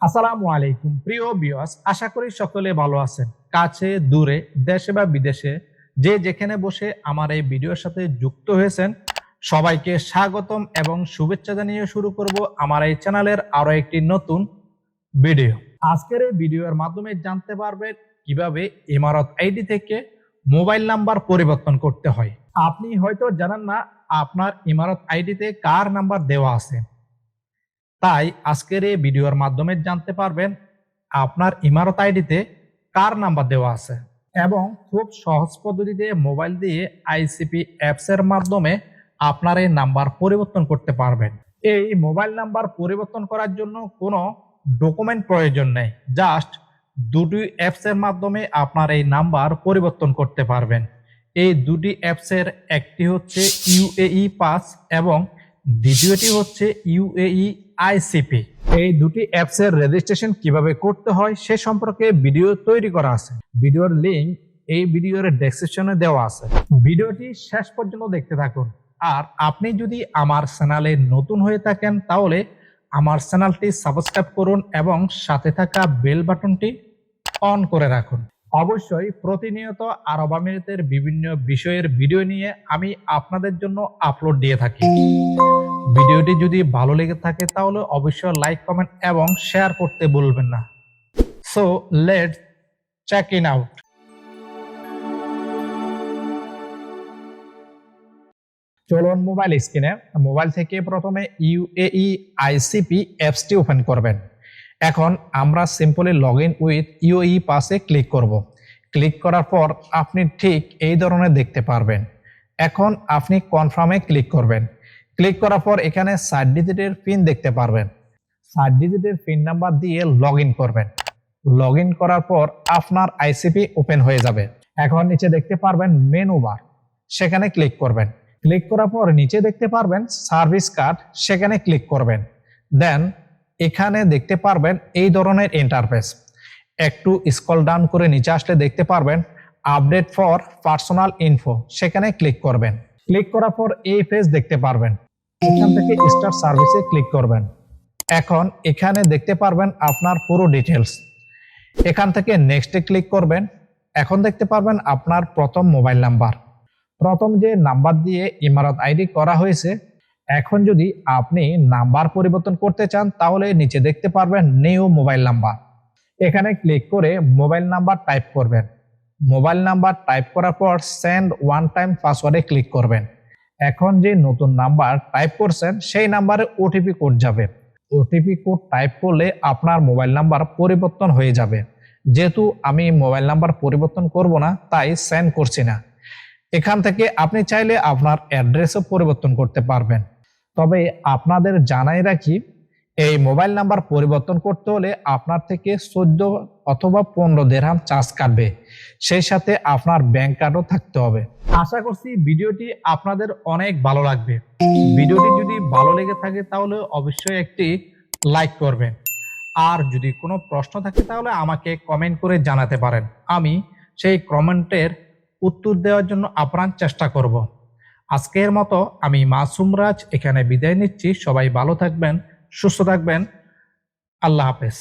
আসসালামু আলাইকুম। প্রিয় বিয়াস আশা করি সকলে ভালো আছেন। কাছে, দূরে, দেশে বা বিদেশে যে যেখানে বসে আমার এই ভিডিওর সাথে যুক্ত হয়েছেন, সবাইকে স্বাগতম এবং শুভেচ্ছা জানিয়ে শুরু করব আমার এই চ্যানেলের আরও একটি নতুন ভিডিও। আজকের এই ভিডিওর মাধ্যমে জানতে পারবেন কীভাবে ইমারত আইডি থেকে মোবাইল নাম্বার পরিবর্তন করতে হয়। আপনি হয়তো জানেন না, আপনার ইমারত আইডিতে কার নাম্বার দেওয়া আছে। তাই আজকের এই ভিডিওর মাধ্যমে জানতে পারবেন আপনার ইমারত আইডিতে কার নাম্বার দেওয়া আছে এবং খুব সহজ পদ্ধতিতে মোবাইল দিয়ে আইসিপি অ্যাপস এর মাধ্যমে আপনার এই নাম্বার পরিবর্তন করতে পারবেন। এই মোবাইল নাম্বার পরিবর্তন করার জন্য কোনো ডকুমেন্ট প্রয়োজন নেই, জাস্ট দুটি অ্যাপস এর মাধ্যমে আপনার এই নাম্বার পরিবর্তন করতে পারবেন। এই দুটি অ্যাপস এর একটি হচ্ছে ইউএই পাস এবং দ্বিতীয়টি হচ্ছে ইউএই আইসিপি। এই দুটি অ্যাপস এর রেজিস্ট্রেশন কীভাবে করতে হয় সে সম্পর্কে ভিডিও তৈরি করা আছে। ভিডিওর লিংক এই ভিডিওর ডেসক্রিপশনে দেওয়া আছে। ভিডিওটি শেষ পর্যন্ত দেখতে থাকুন। আর আপনি যদি আমার চ্যানেলে নতুন হয়ে থাকেন, তাহলে আমার চ্যানেলটি সাবস্ক্রাইব করুন এবং সাথে থাকা বেল বাটনটি অন করে রাখুন। অবশ্যই প্রতিনিয়ত আরব আমিরাতের বিভিন্ন বিষয়ের ভিডিও নিয়ে আমি আপনাদের জন্য আপলোড দিয়ে থাকি। ভিডিওটি যদি ভালো লেগে থাকে, তাহলে অবশ্যই লাইক কমেন্ট এবং শেয়ার করতে ভুলবেন না। So let check in out চলুন মোবাইল স্ক্রিনে মোবাইল থেকে প্রথমে ইউএই আইসিপি অ্যাপসটি ওপেন করবেন। এখন আমরা simply log in with UAE পাসে ক্লিক করব। ক্লিক করার পর আপনি ঠিক এই ধরনের দেখতে পারবেন। এখন আপনি কনফার্মে ক্লিক করবেন। ক্লিক করার পর এখানে সাত ডিজিটের পিন দেখতে পারবেন। সাত ডিজিটের পিন নাম্বার দিয়ে লগ করবেন। লগ করার পর আপনার আইসিপি ওপেন হয়ে যাবে। এখন নিচে দেখতে পারবেন মেনু বার সেখানে ক্লিক করবেন। ক্লিক করার পর নিচে দেখতে পারবেন সার্ভিস কার্ড সেখানে ক্লিক করবেন। দেন এখানে দেখতে পারবেন এই ধরনের ইন্টারফেস একটু স্কল ডাউন করে নিচে আসলে দেখতে পারবেন আপডেট ফর পার্সোনাল ইনফো সেখানে ক্লিক করবেন। ক্লিক করার পর এই পেজ দেখতে পারবেন। এখান থেকে স্টার সার্ভিসে ক্লিক করবেন। এখন এখানে দেখতে পারবেন আপনার পুরো ডিটেলস এখান থেকে নেক্সটে ক্লিক করবেন। এখন দেখতে পারবেন আপনার প্রথম মোবাইল নাম্বার প্রথম যে নাম্বার দিয়ে ইমারত আইডি করা হয়েছে, এখন যদি আপনি নাম্বার পরিবর্তন করতে চান, তাহলে নিচে দেখতে পারবেন নিউ মোবাইল নাম্বার এখানে ক্লিক করে মোবাইল নাম্বার টাইপ করবেন। মোবাইল নাম্বার টাইপ করার পর সেন্ড ওয়ান টাইম পাসওয়ার্ডে ক্লিক করবেন। এখন যে নতুন নাম্বার টাইপ করছেন, সেই নাম্বারে ওটিপি কোড যাবে। ওটিপি কোড টাইপ করলে আপনার মোবাইল নাম্বার পরিবর্তন হয়ে যাবে। যেহেতু আমি মোবাইল নাম্বার পরিবর্তন করব না, তাই সেন্ড করছি না। এখান থেকে আপনি চাইলে আপনার অ্যাড্রেসও পরিবর্তন করতে পারবেন। তবে আপনাদের জানাই রাখি, এই মোবাইল নাম্বার পরিবর্তন করতে হলে আপনার থেকে চোদ্দ অথবা পনেরো দেড়হাম চার্জ কাটবে। সেই সাথে আপনার ব্যাংক কার্ডও থাকতে হবে। আশা করছি ভিডিওটি আপনাদের অনেক ভালো লাগবে। ভিডিওটি যদি ভালো লেগে থাকে তাহলে অবশ্যই একটি লাইক করবেন। আর যদি কোনো প্রশ্ন থাকে তাহলে আমাকে কমেন্ট করে জানাতে পারেন। আমি সেই কমেন্টের উত্তর দেওয়ার জন্য আপ্রাণ চেষ্টা করব। আজকের মতো আমি মাসুম রাজ এখানে বিদায় নিচ্ছি। সবাই ভালো থাকবেন, সুস্থ থাকবেন। আল্লাহ হাফেজ।